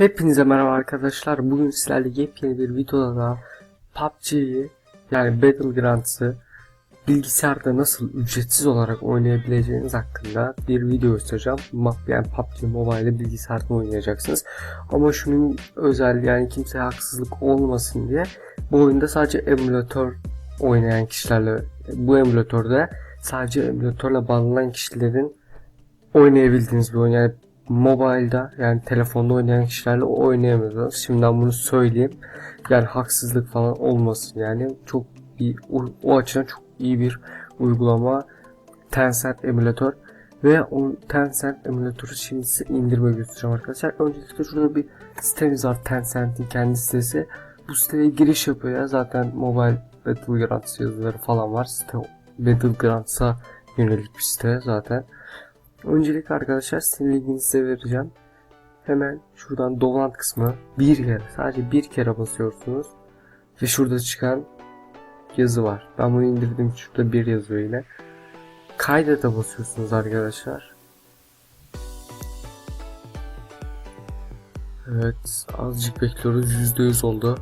Hepinize merhaba arkadaşlar. Bugün sizlerle yepyeni bir videoda daha PUBG'yi yani Battlegrounds'ı bilgisayarda nasıl ücretsiz olarak oynayabileceğiniz hakkında bir video göstereceğim. Yani PUBG Mobile'ı bilgisayarda oynayacaksınız. Ama şunun özel yani kimseye haksızlık olmasın diye bu oyunda sadece emülatör oynayan kişilerle bu emülatörde sadece emülatörle bağlanan kişilerin oynayabildiğiniz bir oyun. Yani mobile'da yani telefonda oynayan kişilerle oynayamıyorsunuz. Şimdiden bunu söyleyeyim. Yani haksızlık falan olmasın yani. Çok iyi o, o açıdan çok iyi bir uygulama Tencent emülatör ve o Tencent emülatörü şimdi size indirme göstereceğim arkadaşlar. Öncelikle şurada bir sitemiz var Tencent'in kendi sitesi. Bu siteye giriş yapıyor ya zaten mobile Battlegrounds yazıları falan var. Site Battlegrounds'a yönelik bir site zaten. Öncelikle arkadaşlar sizin linkini size vereceğim. Hemen şuradan download kısmı bir kere sadece bir kere basıyorsunuz. Ve şurada çıkan yazı var. Ben bunu indirdim şurada bir yazıyor yine. Kaydete basıyorsunuz arkadaşlar. Evet azıcık bekliyoruz %100 oldu.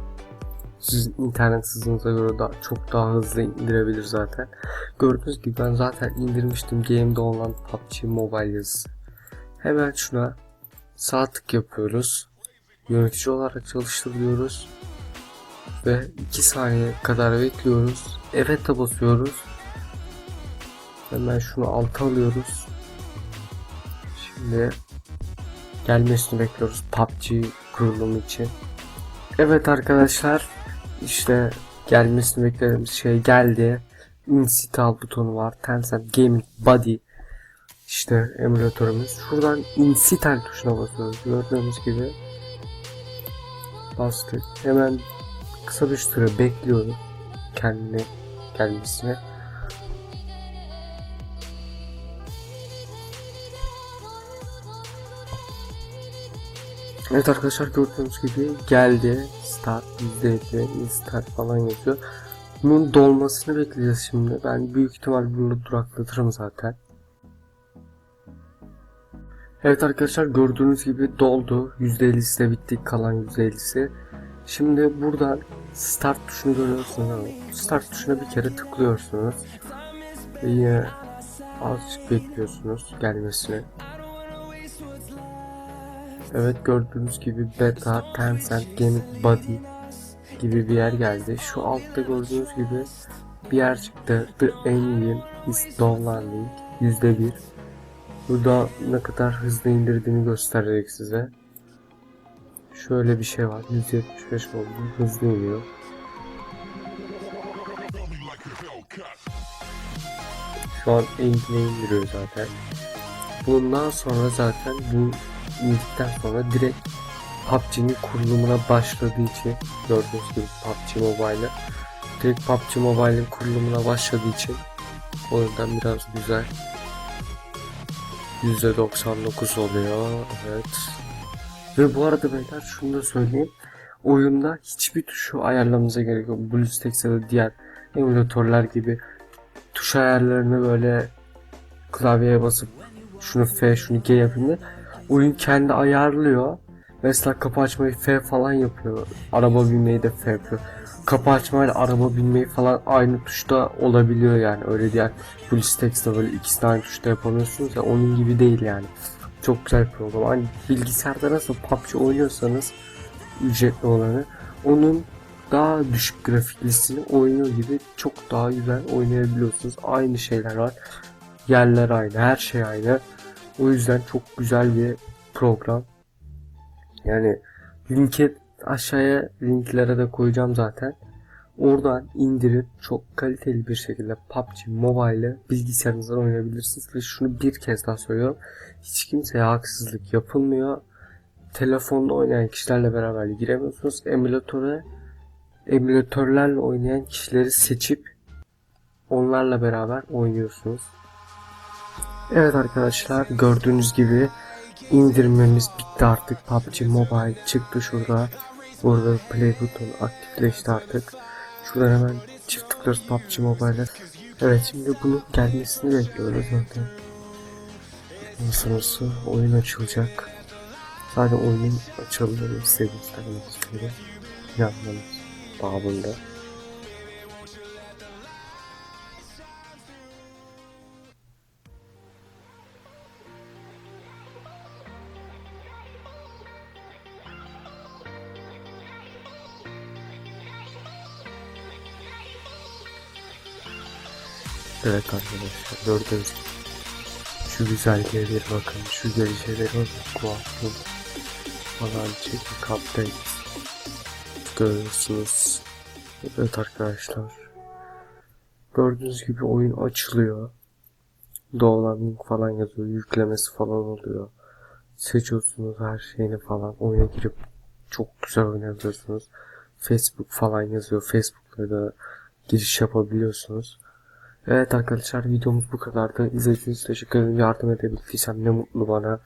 Sizin internet hızınıza göre daha, çok daha hızlı indirebilir zaten. Gördüğünüz gibi ben zaten indirmiştim game'de olan PUBG Mobile yazısı. Hemen şuna sağ tık yapıyoruz. Yönetici olarak çalıştır diyoruz. Ve 2 saniye kadar bekliyoruz. Evet'e basıyoruz. Hemen şunu alta alıyoruz. Şimdi gelmesini bekliyoruz PUBG kurulumu için. Evet arkadaşlar işte gelmesini beklediğimiz şey geldi. Install butonu var. Tencent Gaming Body işte emülatörümüz. Şuradan install tuşuna basıyoruz. Gördüğünüz gibi bastık. Hemen kısa bir süre bekliyoruz kendine gelmesine. Evet arkadaşlar gördüğünüz gibi geldi. Start %50 start falan yazıyor. Bunun dolmasını bekleyeceğiz şimdi. Ben büyük ihtimal bunu duraklatırım zaten. Evet arkadaşlar gördüğünüz gibi doldu. %50'si de bitti. Kalan %50'si. Şimdi buradan start tuşunu görüyorsunuz. Start tuşuna bir kere tıklıyorsunuz. Ve yine azıcık bekliyorsunuz gelmesini. Evet gördüğünüz gibi beta Tencent Gaming Body gibi bir yer geldi. Şu altta gördüğünüz gibi bir yer çıktı. The Engine is downloading %1. Burada ne kadar hızlı indirdiğini gösterecek size. Şöyle bir şey var. 175 oldu. Hızlı iniyor. Şu an Engine'e indiriyor zaten. Bundan sonra zaten bu indikten sonra direkt PUBG'nin kurulumuna başladığı için gördüğünüz gibi PUBG Mobile'ı direkt PUBG Mobile'in kurulumuna başladığı için o yüzden biraz güzel. %99 oluyor evet. Ve bu arada beyler şunu da söyleyeyim oyunda hiçbir tuşu ayarlamanıza gerek yok. BlueStacks ya da diğer emülatörler gibi tuş ayarlarını böyle klavyeye basıp şunu F şunu G yapayım diye oyun kendi ayarlıyor. Mesela kapı açmayı F falan yapıyor. Araba binmeyi de F yapıyor. Kapı açmayla araba binmeyi falan aynı tuşta olabiliyor yani. Öyle diğer BlueStacks'ta böyle ikisini aynı tuşta yapamıyorsunuz ya onun gibi değil yani. Çok güzel bir program. Hani bilgisayarda nasıl PUBG oynuyorsanız ücretli olanı onun daha düşük grafiklisini oynuyor gibi çok daha güzel oynayabiliyorsunuz. Aynı şeyler var. Yerler aynı, her şey aynı. O yüzden çok güzel bir program. Yani linki aşağıya linklere de koyacağım zaten. Oradan indirip çok kaliteli bir şekilde PUBG Mobile'ı bilgisayarınızdan oynayabilirsiniz. Ve şunu bir kez daha söylüyorum. Hiç kimseye haksızlık yapılmıyor. Telefonla oynayan kişilerle beraber giremiyorsunuz. Emülatöre emülatörlerle oynayan kişileri seçip onlarla beraber oynuyorsunuz. Evet arkadaşlar gördüğünüz gibi indirmemiz bitti artık. PUBG Mobile çıktı şurada. Burada play butonu aktifleşti artık. Şuradan hemen çift tıklıyoruz PUBG Mobile'e. Evet şimdi bunun gelmesini bekliyoruz zaten. Nasıl oyun açılacak. Sadece oyunun açıldığını size göstermek istiyorum. Yanmanız babında. Evet arkadaşlar gördüğünüz gibi şu güzelliğe bir bakın, şu gelişeleri bakın, kuafım falan çekin update görüyorsunuz. Evet arkadaşlar gördüğünüz gibi oyun açılıyor. Downloading falan yazıyor, yüklemesi falan oluyor. Seçiyorsunuz her şeyini falan, oyuna girip çok güzel oyun yazıyorsunuz. Facebook falan yazıyor, Facebook'ta da giriş yapabiliyorsunuz. Evet arkadaşlar videomuz bu kadardı. İzlediğiniz için teşekkür ederim. Yardım edebildiysem ne mutlu bana.